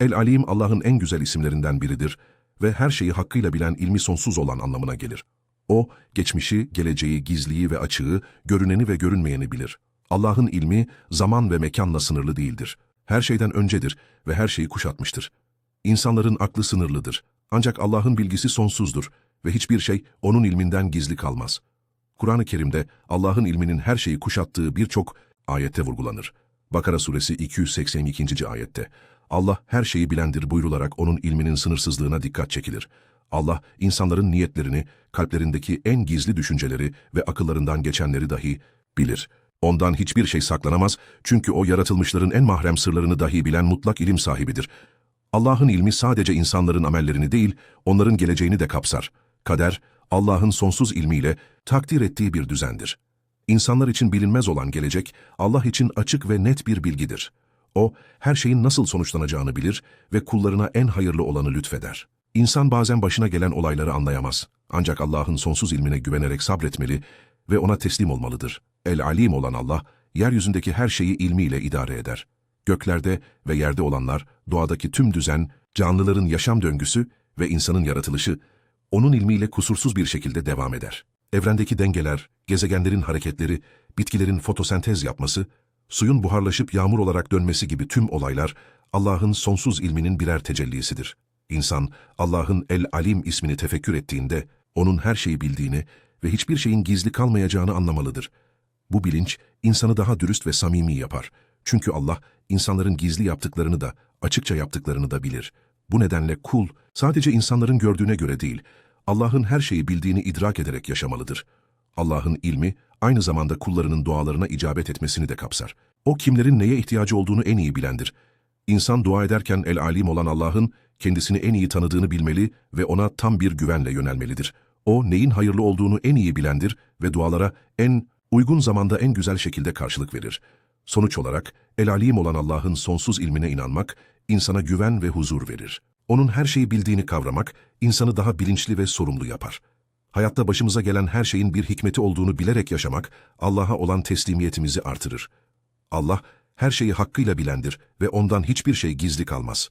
El-Alim Allah'ın en güzel isimlerinden biridir ve her şeyi hakkıyla bilen ilmi sonsuz olan anlamına gelir. O, geçmişi, geleceği, gizliyi ve açığı, görüneni ve görünmeyeni bilir. Allah'ın ilmi, zaman ve mekanla sınırlı değildir. Her şeyden öncedir ve her şeyi kuşatmıştır. İnsanların aklı sınırlıdır. Ancak Allah'ın bilgisi sonsuzdur ve hiçbir şey O'nun ilminden gizli kalmaz. Kur'an-ı Kerim'de Allah'ın ilminin her şeyi kuşattığı birçok ayette vurgulanır. Bakara suresi 282. ayette Allah her şeyi bilendir buyrularak onun ilminin sınırsızlığına dikkat çekilir. Allah insanların niyetlerini, kalplerindeki en gizli düşünceleri ve akıllarından geçenleri dahi bilir. Ondan hiçbir şey saklanamaz çünkü o yaratılmışların en mahrem sırlarını dahi bilen mutlak ilim sahibidir. Allah'ın ilmi sadece insanların amellerini değil, onların geleceğini de kapsar. Kader, Allah'ın sonsuz ilmiyle takdir ettiği bir düzendir. İnsanlar için bilinmez olan gelecek, Allah için açık ve net bir bilgidir. O, her şeyin nasıl sonuçlanacağını bilir ve kullarına en hayırlı olanı lütfeder. İnsan bazen başına gelen olayları anlayamaz. Ancak Allah'ın sonsuz ilmine güvenerek sabretmeli ve ona teslim olmalıdır. El-Alim olan Allah, yeryüzündeki her şeyi ilmiyle idare eder. Göklerde ve yerde olanlar, doğadaki tüm düzen, canlıların yaşam döngüsü ve insanın yaratılışı, onun ilmiyle kusursuz bir şekilde devam eder. Evrendeki dengeler, gezegenlerin hareketleri, bitkilerin fotosentez yapması, suyun buharlaşıp yağmur olarak dönmesi gibi tüm olaylar, Allah'ın sonsuz ilminin birer tecellisidir. İnsan, Allah'ın El-Alim ismini tefekkür ettiğinde, onun her şeyi bildiğini ve hiçbir şeyin gizli kalmayacağını anlamalıdır. Bu bilinç, insanı daha dürüst ve samimi yapar. Çünkü Allah, insanların gizli yaptıklarını da, açıkça yaptıklarını da bilir. Bu nedenle kul, sadece insanların gördüğüne göre değil, Allah'ın her şeyi bildiğini idrak ederek yaşamalıdır. Allah'ın ilmi, aynı zamanda kullarının dualarına icabet etmesini de kapsar. O kimlerin neye ihtiyacı olduğunu en iyi bilendir. İnsan dua ederken el-alim olan Allah'ın, kendisini en iyi tanıdığını bilmeli ve ona tam bir güvenle yönelmelidir. O, neyin hayırlı olduğunu en iyi bilendir ve dualara en uygun zamanda en güzel şekilde karşılık verir. Sonuç olarak, el-alim olan Allah'ın sonsuz ilmine inanmak, insana güven ve huzur verir. Onun her şeyi bildiğini kavramak, insanı daha bilinçli ve sorumlu yapar. Hayatta başımıza gelen her şeyin bir hikmeti olduğunu bilerek yaşamak, Allah'a olan teslimiyetimizi artırır. Allah, her şeyi hakkıyla bilendir ve ondan hiçbir şey gizli kalmaz.